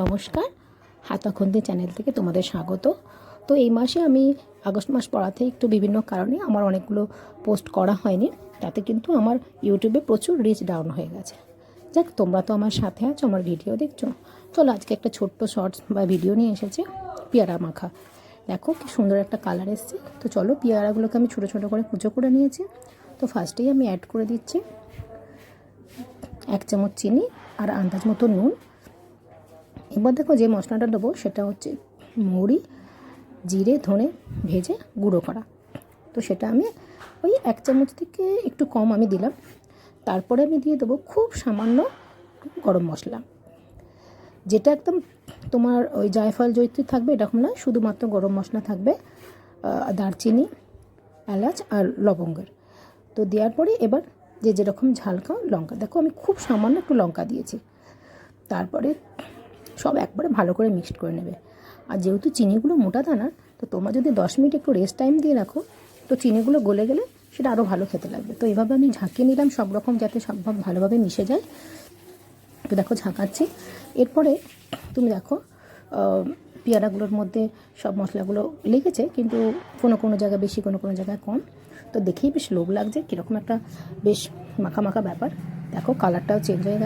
নমস্কার। হাতাখন্দি চ্যানেল থেকে তোমাদের স্বাগত। তো এই মাসে আমি আগস্ট মাস পড়াতে একটু বিভিন্ন কারণে আমার অনেকগুলো পোস্ট করা হয়নি। তাতে কিন্তু আমার ইউটিউবে প্রচুর রিচ ডাউন হয়ে গেছে। যাক, তোমরা তো আমার সাথে আছো, আমার ভিডিও দেখছ। চলো, আজকে একটা ছোট্ট শর্টস বা ভিডিও নিয়ে এসেছে পেয়ারা মাখা। দেখো, কি সুন্দর একটা কালার এসছে। তো চলো, পেয়ারাগুলোকে আমি ছোটো ছোটো করে কুচো করে নিয়েছি। তো ফার্স্টেই আমি অ্যাড করে দিচ্ছি এক চামচ চিনি আর আন্দাজ মতো নুন। এবার দেখো যে মশলাটা দেবো, সেটা হচ্ছে মৌরি, জিরে, ধনে ভেজে গুঁড়ো করা। তো সেটা আমি ওই এক চামচ থেকে একটু কম আমি দিলাম। তারপরে আমি দিয়ে দেবো খুব সামান্য গরম মশলা। যেটা একদম তোমার ওই জায়ফল জৈত্রী থাকবে, এরকম না শুধুমাত্র গরম মশলা থাকবে দারচিনি, এলাচ আর লবঙ্গের। তো দেওয়ার পরে এবার যে যেরকম ঝাল খাও, লঙ্কা। দেখো আমি খুব সামান্য একটু লঙ্কা দিয়েছি। তারপরে সব একবারে ভালো করে মিক্সড করে নেবে। আর যেহেতু চিনিগুলো মোটা দানা, তো তোমরা যদি দশ মিনিট একটু রেস্ট টাইম দিয়ে রাখো, তো চিনিগুলো গলে গেলে সেটা আরও ভালো খেতে লাগবে। তো এভাবে আমি ঝাঁকিয়ে নিলাম সব রকম যাতে সব ভালোভাবে মিশে যায়। তো দেখো ঝাঁকাচ্ছি। এরপরে তুমি দেখো পেয়ারাগুলোর মধ্যে সব মশলাগুলো লেগেছে, কিন্তু কোনো কোনো জায়গায় বেশি, কোনো কোনো জায়গায় কম। তো দেখেই বেশ লোভ লাগছে, কীরকম একটা বেশ মাখা মাখা ব্যাপার। দেখো কালারটাও চেঞ্জ হয়ে